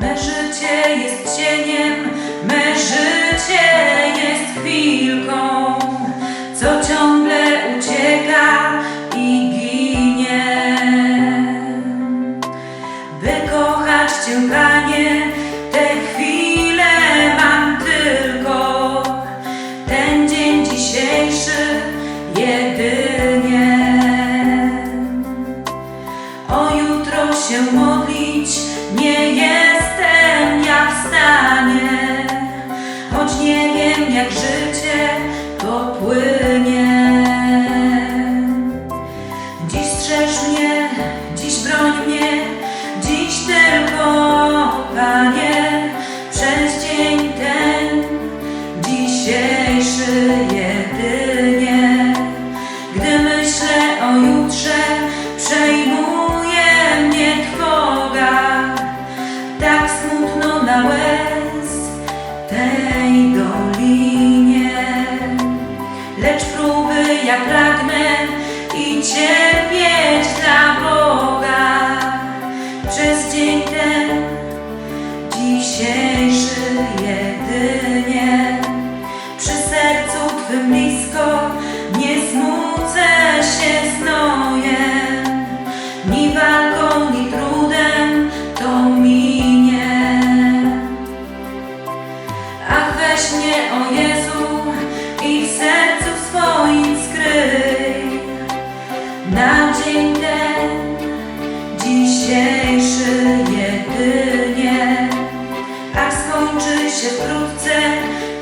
Me życie jest cieniem, me życie jest chwilką, co ciągle ucieka i ginie. By kochać Cię, Panie, jak życie to płynie. Dziś strzeż mnie, dziś broń mnie, dziś tylko Panie. Ja pragnę i cierpieć dla Boga. Przez dzień ten dzisiejszy na dzień ten, dzisiejszy jedynie. A skończy się wkrótce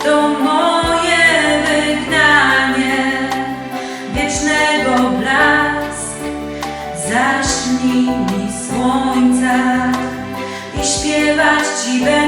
to moje wygnanie, wiecznego blask zaśni mi słońca i śpiewać Ci będę.